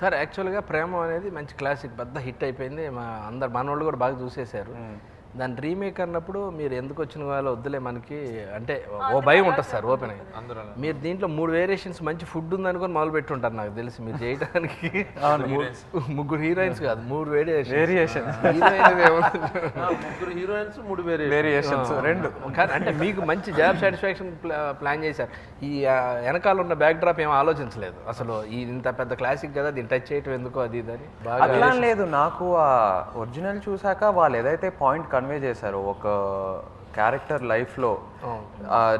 Sir యాక్చువల్గా ప్రేమ అనేది మంచి క్లాసిక్ పెద్ద హిట్ అయిపోయింది. మా అందరు మనోళ్ళు కూడా బాగా చూసేశారు. దాని రీమేక్ అన్నప్పుడు మీరు ఎందుకు వచ్చిన వాళ్ళు వద్దులే మనకి? అంటే ఓ భయం ఉంటుంది సార్ ఓపెన్ మీరు దీంట్లో మూడు వేరియేషన్స్ మంచి ఫుడ్ ఉంది అనుకొని మొదలు పెట్టి ఉంటారు నాకు తెలిసి మీరు చేయడానికి ముగ్గురు హీరోయిన్స్ కాదు మూడు వేరియేషన్ ముగ్గురు హీరోయిన్స్ మూడు వేరే వేరియేషన్స్ రెండు. కానీ అంటే మీకు మంచి జాబ్ సాటిస్ఫాక్షన్ ప్లాన్ చేశారు. ఈ వెనకాల ఉన్న బ్యాక్ డ్రాప్ ఏం ఆలోచించలేదు. అసలు ఈ ఇంత పెద్ద క్లాసిక్ కదా దీన్ని టచ్ చేయటం ఎందుకు అది ఇది అని బాగా లేదు. నాకు ఆ ఒరిజినల్ చూసాక వాళ్ళు ఏదైతే పాయింట్ కన్వే చేశారో. ఒక క్యారెక్టర్ లైఫ్లో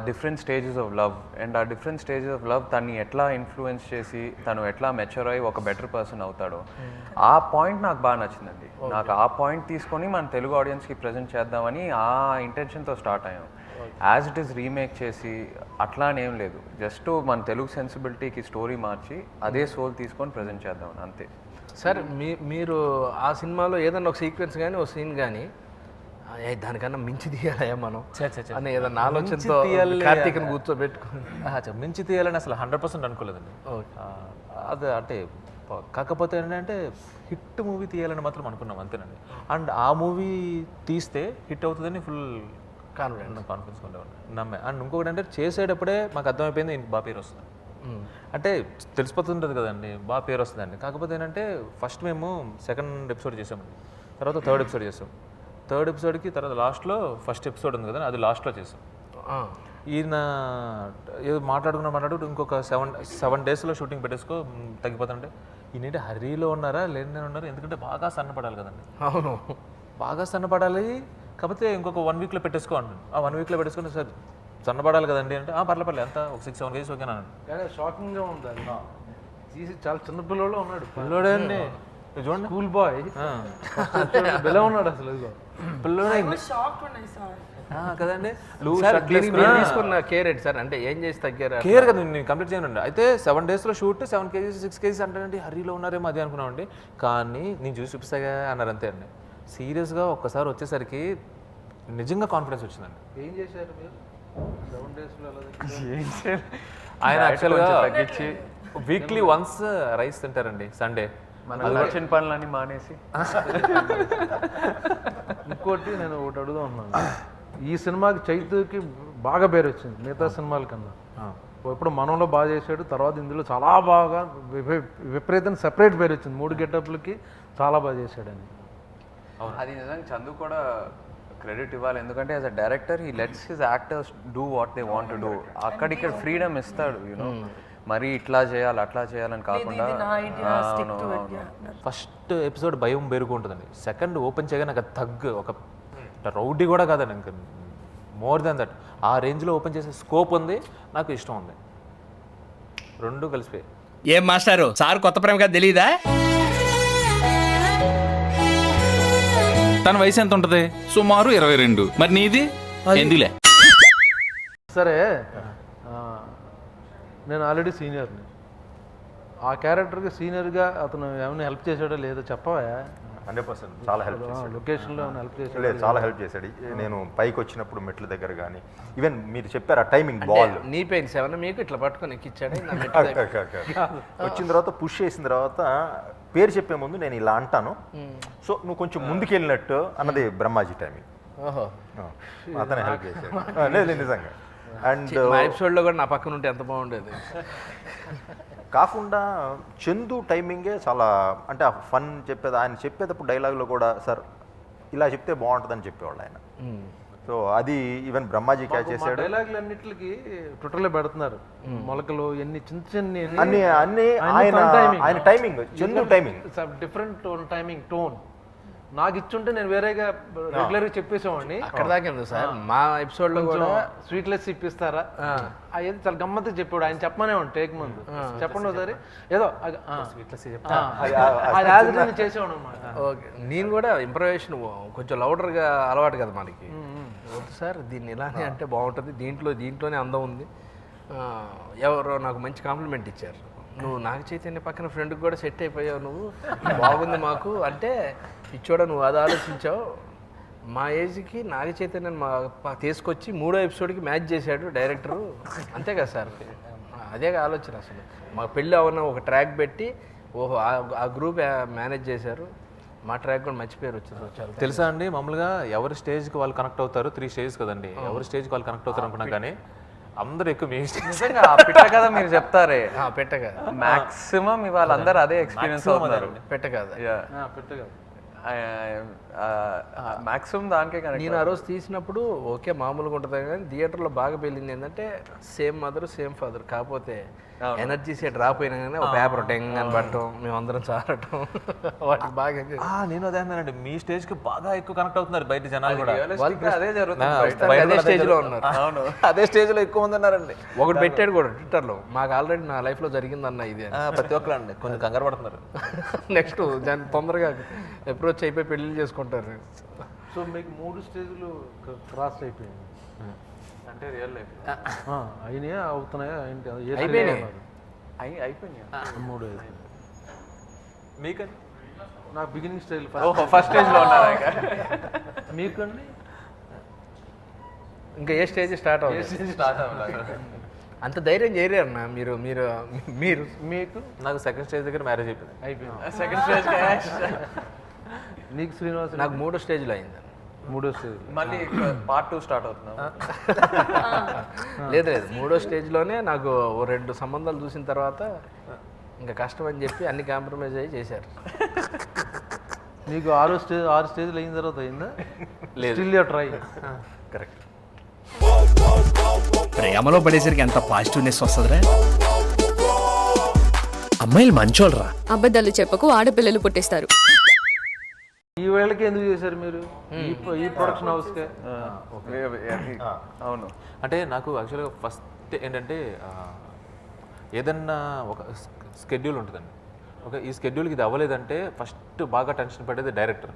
different stages of love and ఆ డిఫరెంట్ స్టేజెస్ ఆఫ్ లవ్ తన్ని ఎట్లా ఇన్ఫ్లుయెన్స్ చేసి తను ఎట్లా మెచ్యూర్ అయ్యి ఒక బెటర్ పర్సన్ అవుతాడో ఆ పాయింట్ నాకు బాగా నచ్చిందండి. నాకు ఆ పాయింట్ తీసుకొని మన తెలుగు ఆడియన్స్కి ప్రజెంట్ చేద్దామని ఆ ఇంటెన్షన్తో స్టార్ట్ అయ్యాం. యాజ్ ఇట్ ఈస్ రీమేక్ చేసి అట్లా అని ఏం లేదు. జస్ట్ మన తెలుగు సెన్సిబిలిటీకి స్టోరీ మార్చి అదే సోల్ తీసుకొని ప్రజెంట్ చేద్దామని అంతే. సార్ మీ మీరు ఆ సినిమాలో ఏదన్నా ఒక సీక్వెన్స్ కానీ ఒక సీన్ కానీ దానికన్నా మించి తీయాలయా మనం. అని ఏదన్నా ఆలోచనతో కార్తీక్ని కూర్చోబెట్టుకుని. మించి తీయాలని అసలు హండ్రెడ్ పర్సెంట్ అనుకోలేదండి. అదే అంటే కాకపోతే ఏంటంటే హిట్ మూవీ తీయాలని మాత్రం అనుకున్నాం అంతేనండి. అండ్ ఆ మూవీ తీస్తే హిట్ అవుతుందని ఫుల్ కాన్ఫిడెంట్ కాన్ఫిడెన్స్ ఉండేవాడిని నమ్మే. అండ్ ఇంకొకటి అంటే చేసేటప్పుడే మాకు అర్థమైపోయింది బాగా పేరు వస్తుంది. అంటే తెలిసిపోతుంటుంది కదండి బాగా పేరు వస్తుందండి. కాకపోతే ఏంటంటే ఫస్ట్ మేము సెకండ్ ఎపిసోడ్ చేసామండి. తర్వాత థర్డ్ ఎపిసోడ్ చేసాం. థర్డ్ ఎపిసోడ్కి తర్వాత లాస్ట్లో ఫస్ట్ ఎపిసోడ్ ఉంది కదా అది లాస్ట్లో చేసాం. ఈయన ఏదో మాట్లాడుకున్నా మాట్లాడు ఇంకొక సెవెన్ సెవెన్ డేస్లో షూటింగ్ పెట్టేసుకో తగ్గిపోతుంటే ఈయన హరీలో ఉన్నారా లేని ఉన్నారు ఎందుకంటే బాగా సన్నపడాలి కదండి. అవును. బాగా సన్నపడాలి కాకపోతే ఇంకొక వన్ వీక్లో పెట్టేసుకో అంటాను ఆ వన్ వీక్లో పెట్టేసుకుని సార్ సన్నపడాలి కదండి అంటే "ఆ, పర్లే పర్లే ఎంత ఒక సిక్స్ సెవెన్ కేజీస్ ఓకేనా అన్నాడు. కానీ షాకింగ్గా ఉంది తీసి చాలా చిన్న ఉన్నాడు. పిల్లోడే చూడండి. School bye. బెలా ఉన్నాడు అసలు? కదండి. తీసుకున్న కేర్ ఏంటి సార్? అంటే ఏం చేసి తగ్గారు కేర్ కదా నేను కంప్లీట్ చేయనండి అయితే సెవెన్ డేస్లో shoot seven kgs six kgs అంటానండి హరీలో ఉన్నారేమో అది అనుకున్నామండి. కానీ నేను చూసి చూపిస్తాగా అన్నారు అంతే అండి. సీరియస్గా ఒక్కసారి వచ్చేసరికి నిజంగా కాన్ఫిడెన్స్ వచ్చిందండి. ఏం చేశారు మీరు? సెవెన్ డేస్లో ఎలా తగ్గారు? ఆయన యాక్చువల్గా తగ్గించి వీక్లీ వన్స్ రైస్ తింటారండి సండే వచ్చిన పనులన్నీ మానేసి. ఇంకోటి నేను ఒకటి అడుగుదా ఉన్నాను ఈ సినిమాకి చైతుకి బాగా పేరు వచ్చింది మిగతా సినిమాల కన్నా. ఇప్పుడు మనంలో బాగా చేశాడు తర్వాత ఇందులో చాలా బాగా విప- విపరీతం సెపరేట్ పేరు వచ్చింది. మూడు గెటప్లకి చాలా బాగా చేశాడని. అది నిజంగా చందు కూడా క్రెడిట్ ఇవ్వాలి. ఎందుకంటే as a director he lets his actors do what they want do అక్కడిక్కడ ఫ్రీడమ్ ఇస్తాడు యూనో మరి ఇట్లా చేయాలి అట్లా చేయాలని కాకుండా. ఫస్ట్ ఎపిసోడ్ భయం బెరుగు ఉంటుందండి. సెకండ్ ఓపెన్ చేయగా నాకు తగ్ ఒక రౌడీ కూడా కాదండి ఇంకా మోర్ దాన్ దట్ ఆ రేంజ్లో ఓపెన్ చేసే స్కోప్ ఉంది నాకు ఇష్టం ఉంది. రెండు కలిసిపోయి ఏం మాస్టారు? సార్ కొత్త ప్రేమ కదా తెలీదా? తన వయసు ఎంత ఉంటది? సుమారు ఇరవై రెండు. మరి నీది? ఎందులే? సరే. నేను ఆల్రెడీ సీనియర్ని ఆ క్యారెక్టర్కి సీనియర్గా అతను ఏమైనా హెల్ప్ చేశాడో లేదో చెప్పవా? హండ్రెడ్ పర్సెంట్ చాలా హెల్ప్ చేశాడు. లొకేషన్లో హెల్ప్ చేశాడు లేదు చాలా హెల్ప్ చేశాడు. నేను పైకి వచ్చినప్పుడు మెట్ల దగ్గర కానీ ఈవెన్ మీరు చెప్పారు ఆ టైమింగ్ బాల్ నీ పెయిన్స్ ఏమన్నా మీకు ఇట్లా పట్టుకొని ఎక్కిచ్చాడు? నా మెట్టు దగ్గర. వచ్చిన తర్వాత పుష్ చేసిన తర్వాత పేరు చెప్పే ముందు నేను ఇలా అంటాను. సో నువ్వు కొంచెం ముందుకెళ్ళినట్టు అన్నది బ్రహ్మాజీ టైమింగ్ ఓహో. అతనే హెల్ప్ చేశాడు. లేదు, నిజంగా. అండ్ మా ఎపిసోడ్లో కూడా నా పక్కన ఉంటే ఎంత బాగుండేది. కాకుండా చందు టైమింగే చాలా అంటే ఆ ఫన్ చెప్పేది ఆయన చెప్పేటప్పుడు డైలాగ్లో కూడా సార్ ఇలా చెప్తే బాగుంటుందని చెప్పేవాళ్ళు ఆయన. సో అది ఈవెన్ బ్రహ్మాజీ క్యాచ్ చేశాడు. డైలాగులు అన్నిటికి ట్విట్టర్లో పెడుతున్నారు మొలకలు ఎన్ని చిన్న చిన్న అన్ని అన్ని ఆయన ఆయన timing Chandu timing different tone timing tone నాకు ఇచ్చుంటే నేను వేరేగా రెగ్యులర్గా చెప్పేసేవాడిని. అక్కడ దాకా సార్. మా ఎపిసోడ్లో కూడా స్వీట్లెస్ ఇప్పిస్తారా? అది చాలా గమ్మత్తు చెప్పాడు ఆయన చెప్పమనే ఉండి టేక్ ముందు. చెప్పండి ఒకసారి. ఏదో ఇట్ ఈజ్ చేసేవాడు అనమాట ఓకే. నేను కూడా ఇంప్రవేషన్ కొంచెం లౌడర్గా అలవాటు కదా మనకి. సార్ దీన్ని ఇలానే అంటే బాగుంటుంది. దీంట్లో దీంట్లోనే అందం ఉంది. ఎవరో నాకు మంచి కాంప్లిమెంట్ ఇచ్చారు. నువ్వు నాగ చైతన్య పక్కన ఫ్రెండ్కి కూడా సెట్ అయిపోయావు నువ్వు. బాగుంది మాకు. అంటే ఇచ్చోడ నువ్వు అది ఆలోచించావు. మా ఏజ్కి నాగ చైతన్యని మా తీసుకొచ్చి మూడో ఎపిసోడ్కి మ్యాచ్ చేశాడు డైరెక్టరు అంతే కదా సార్? అదే ఆలోచన అసలు. మా పెళ్ళి అవన్న ఒక ట్రాక్ పెట్టి ఓహో ఆ- గ్రూప్ మేనేజ్ చేశారు. మా ట్రాక్ కూడా మంచి పేరు వచ్చింది చాలా తెలుసా అండి? మామూలుగా ఎవరి స్టేజ్కి వాళ్ళు కనెక్ట్ అవుతారు త్రీ స్టేజ్ కదండి. ఎవరి స్టేజ్కి వాళ్ళు కనెక్ట్ అవుతారు అనుకున్నా కానీ అందరూ ఎక్కువ మీ నిజంగా ఆ పిట్ట కదా మీరు చెప్తారే. ఆ, పెట్ట కదా మాక్సిమం ఇవాళ అందరూ అదే ఎక్స్పీరియన్స్ అవుతున్నారు. పెట్ట కదా పెట్టగా మాక్సిమం దానికే కనెక్ట్ నేను ఆ రోజు తీసినప్పుడు ఓకే మామూలుగా ఉంటుంది కానీ థియేటర్లో బాగా పెళ్ళింది ఏంటంటే సేమ్ మదర్ సేమ్ ఫాదర్ కాకపోతే ఎనర్జీ సెట్ రాపోయినా కానీ ఒక పేపర్ టెంగ్ అని పట్టడం మేమందరం చారటం వాటికి బాగా నేను అదే అన్నానండి మీ స్టేజ్కి బాగా ఎక్కువ కనెక్ట్ అవుతున్నారు బయట జనాలు కూడా. అదే జరుగుతుంది అదే కూడా స్టేజ్లో ఉన్నారు. అవును. అదే స్టేజ్లో ఎక్కువ మంది ఉన్నారండి. ఒకటి పెట్టాడు కూడా ట్విట్టర్లో మాకు ఆల్రెడీ నా లైఫ్లో జరిగిందన్న ఇది ఆ, ప్రతి ఒక్కరు అండి కొంచెం కంగారు పడుతున్నారు. నెక్స్ట్ దాన్ని తొందరగా అప్రోచ్ అయిపోయి పెళ్ళి చేసుకుంటారు సో మీకు మూడు స్టేజ్లు క్రాస్ అయిపోయింది అంటే రియల్ లైఫ్. ఆ, అయినాయా అవుతున్నాయా ఏంటి ఏ stage లో అయిపోయినాయి. ఉన్నారు? అయి అయిపోయింది మూడు అయిపోయింది మీకండి. నా బిగినింగ్ స్టైల్ ఓహో ఫస్ట్ స్టేజ్లో ఉన్నారా ఇంకా? మీకండి. ఇంకా ఏ స్టేజ్ స్టార్ట్ అవుతుంది అంత ధైర్యం చేయరు అన్న మీరు మీరు మీరు. మీకు? నాకు సెకండ్ స్టేజ్ దగ్గర మ్యారేజ్ అయిపోయింది. అయిపోయింది. సెకండ్ స్టేజ్ నీకు శ్రీనివాస్ నాకు మూడో స్టేజ్లో అయింది. మూడో స్టేజ్. మళ్ళీ పార్ట్ టూ స్టార్ట్ అవుతున్నాం లేదు లేదు. మూడో స్టేజ్లోనే నాకు ఓ రెండు సంబంధాలు చూసిన తర్వాత ఇంకా కష్టం అని చెప్పి అన్ని కాంప్రమైజ్ అయ్యి చేశారు. నీకు ఆరో స్టేజ్ ఆరు స్టేజ్లు అయిన తర్వాత అయిందా? స్టిల్ ట్రై కరెక్ట్ ప్రేమలో పడేసరికి ఎంత పాజిటివ్నెస్ వస్తుందిరా? అమ్మాయిలు మంచోళ్ళరా. అబద్ధాలు చెప్పకు ఆడపిల్లలు పుట్టిస్తారు. ఈ వేళకి ఎందుకు చేశారు మీరు? ఈ ప్రొ- ఈ ప్రొడక్షన్ హౌస్కే అవును. అంటే నాకు యాక్చువల్గా ఫస్ట్ ఏంటంటే ఏదన్నా ఒక స్కెడ్యూల్ ఉంటుందండి. ఓకే ఈ స్కెడ్యూల్కి ఇది అవ్వలేదంటే ఫస్ట్ బాగా టెన్షన్ పడేది డైరెక్టర్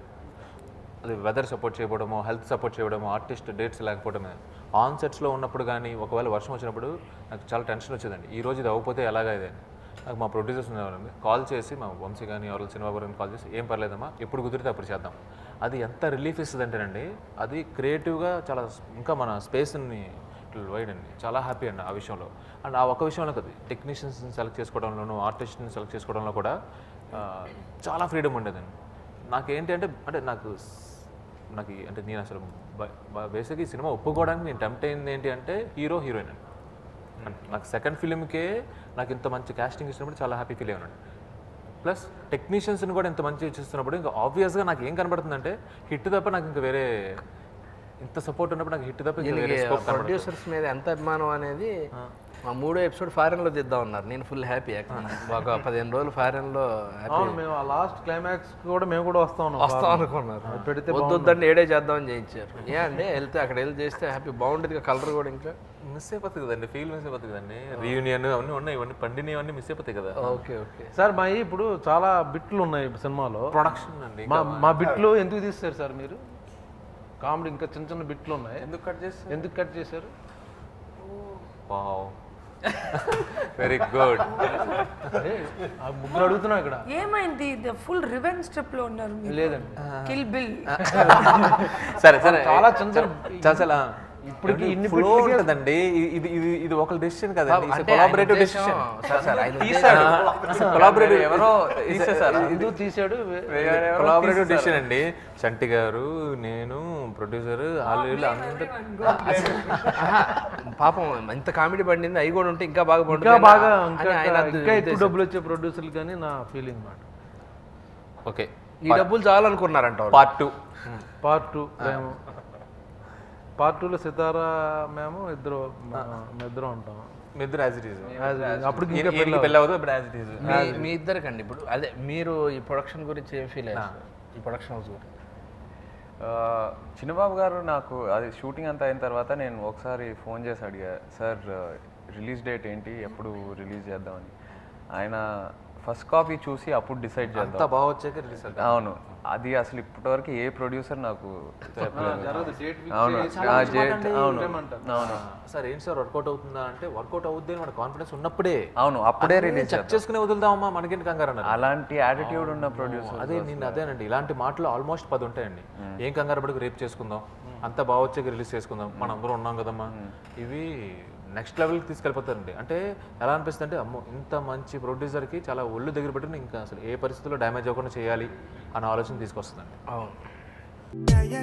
అది వెదర్ సపోర్ట్ చేయడమో హెల్త్ సపోర్ట్ చేయడమో ఆర్టిస్ట్ డేట్స్ లేకపోవడమే. ఆన్ సెట్స్లో ఉన్నప్పుడు కానీ ఒకవేళ వర్షం వచ్చినప్పుడు నాకు చాలా టెన్షన్ వచ్చేదండి. ఈ రోజు ఇది అవ్వకపోతే ఎలాగా ఇది అని. నాకు మా ప్రొడ్యూసర్స్ ఉన్నారండి కాల్ చేసి మా వంశీ కానీ ఎవరు సినిమా గురించి కాల్ చేసి ఏం పర్లేదమ్మా ఎప్పుడు కుదిరితే అప్పుడు చేద్దాం. అది ఎంత రిలీఫ్ ఇస్తుంది అంటేనండి అది క్రియేటివ్గా చాలా ఇంకా మన స్పేస్ని వైడ్ అండి చాలా హ్యాపీ అండి ఆ విషయంలో. అండ్ ఆ ఒక విషయంలో కదా టెక్నీషియన్స్ని సెలెక్ట్ చేసుకోవడంలోనూ ఆర్టిస్ట్ని సెలెక్ట్ చేసుకోవడంలో కూడా చాలా ఫ్రీడమ్ ఉండేదండి. నాకేంటి అంటే అంటే నాకు నాకు అంటే నేను అసలు బేసిక్ ఈ సినిమా ఒప్పుకోవడానికి నేను టెంప్ట్ అయింది ఏంటి అంటే హీరో హీరోయిన్ అండి. నాకు సెకండ్ ఫిలింకే నాకు ఇంత మంచి కాస్టింగ్ ఇచ్చినప్పుడు చాలా హ్యాపీ ఫీల్ అయ్యాను ప్లస్ టెక్నీషియన్స్ని కూడా ఇంత మంచి చూస్తున్నప్పుడు ఇంకా ఆబ్వియస్గా నాకు ఏం కనబడుతుందంటే హిట్ తప్ప నాకు ఇంకా వేరే ఇంత సపోర్ట్ ఉన్నప్పుడు నాకు హిట్ తప్ప ఇంకా వేరే స్కోప్ కనబడదు. ప్రొడ్యూసర్స్ మీద ఎంత అభిమానం అనేది మా మూడో ఎపిసోడ్ ఫారెన్లో తీద్దాం ఉన్నారు నేను ఫుల్ హ్యాపీ ఒక పదిహేను రోజులు ఫారెన్లో అవును మేము ఆ లాస్ట్ క్లైమాక్స్ కూడా మేము కూడా వస్తా ఉన్నాం వస్తాం అనుకున్నారు. పెడితే వద్దొద్దని ఏడే చేద్దామని చేయించారు. ఏ అంటే వెళ్తే అక్కడ వెళ్ళి చేస్తే హ్యాపీ బాగుంటుంది కలర్ కూడా ఇంకా. మిస్ అయిపోతుంది కదండి? ఫీల్ మిస్ అయిపోతుంది కదండి? రీయూనియన్ అవన్నీ ఉన్నాయి ఇవన్నీ పండినవి అవన్నీ మిస్ అయిపోతాయి కదా? Okay okay. సార్ మా ఇప్పుడు చాలా బిట్లు ఉన్నాయి సినిమాలో. ప్రొడక్షన్ అండి మా మా బిట్లు ఎందుకు తీస్తారు సార్ మీరు? కామెడీ ఇంకా చిన్న చిన్న బిట్లు ఉన్నాయి. ఎందుకు కట్ చేస్తే ఎందుకు కట్ చేశారు? వావ్ వెరీ గుడ్ ముగ్గురు అడుగుతున్నాం ఇక్కడ. ఏమైంది? ఫుల్ రివెంజ్ ట్రిప్లో ఉన్నారు లేదండి. కిల్ బిల్ సరే సరే. చాలా చిన్న చాలా ఇప్పటికి ఇన్ని ఫ్లో ఉంటుందండి. ఇది ఇది ఇది ఒక డెసిషన్ కదండి. అంటే కొలాబరేటివ్ డెసిషన్ ఆయన కొలాబరేటివ్ ఎవరో తీసేసారా ఎందుకు తీసాడు కొలాబరేటివ్ డెసిషన్ అండి. చంటి గారు నేను ప్రొడ్యూసర్ వాళ్ళు వీళ్ళు అందరూ పాపం ఇంత కామెడీ పండింది. అవి కూడా ఉంటే ఇంకా బాగా ఇంకా పండుతుంది బాగా ఇంకా ఎక్కువ. డబ్బులు వచ్చే ప్రొడ్యూసర్లు కానీ నా ఫీలింగ్ మాట. ఓకే. ఈ డబ్బులు చాలనుకున్నారంట. Part two part two part టూలో సితారా మేము ఇద్దరు ఇద్దరం ఉంటాం. మీ ఇద్దరు యాజ్ ఇట్ ఈజ్ అప్పుడు ఇంకా పెళ్ళి అవ్వదు ఇప్పుడు యాజ్ ఇట్ ఈజ్ మీ ఇద్దరికండి. ఇప్పుడు అదే మీరు ఈ ప్రొడక్షన్ గురించి ఏం ఫీల్ అయ్యారు ఈ ప్రొడక్షన్ హౌస్ గురించి. చిన్నబాబు గారు నాకు అది షూటింగ్ అంతా అయిన తర్వాత నేను ఒకసారి ఫోన్ చేసి అడిగా సార్ రిలీజ్ డేట్ ఏంటి? ఎప్పుడు రిలీజ్ చేద్దామని? ఆయన ఫస్ట్ కాపీ చూసి అప్పుడు డిసైడ్ అంత చేద్దాం. బాగా వచ్చాక రిలీజ్ అవును. అది అసలు ఇప్పటివరకు ఏ ప్రొడ్యూసర్ నాకు అవును. అవును. అవును. సార్ ఏంటి సార్ వర్కౌట్ అవుతుందా అంటే వర్కౌట్ అవుద్ది అని మన కాన్ఫిడెన్స్ ఉన్నప్పుడే. అవును అప్పుడే రిలీజ్ చెక్ చేసుకుని వదులుదామా మనకేంటి కంగారు అలాంటి యాటిట్యూడ్ ఉన్న ప్రొడ్యూసర్ అదే నేను అదేనండి ఇలాంటి మాటలు ఆల్మోస్ట్ పది ఉంటాయండి. ఏం కంగారు పడికి రేపు చేసుకుందాం. అంత బాగా వచ్చాక రిలీజ్ చేసుకుందాం. మనం అందరం ఉన్నాం కదమ్మా. ఇవి నెక్స్ట్ లెవెల్కి తీసుకెళ్ళిపోతారండి. అంటే ఎలా అనిపిస్తుంది అంటే అమ్మో ఇంత మంచి ప్రొడ్యూసర్కి చాలా ఒళ్ళు దగ్గర పెట్టుకుని ఇంకా అసలు ఏ పరిస్థితుల్లో డ్యామేజ్ అవ్వకుండా చేయాలి అన్న ఆలోచన తీసుకొస్తుందండి. అవును.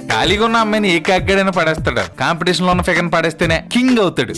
ఖాళీగా ఉన్న అమ్మాయిని ఏ కాగ్గాడైనా పడేస్తాడు? కాంపిటీషన్లో ఉన్న ఫిగర్ పడేస్తేనే కింగ్ అవుతాడు.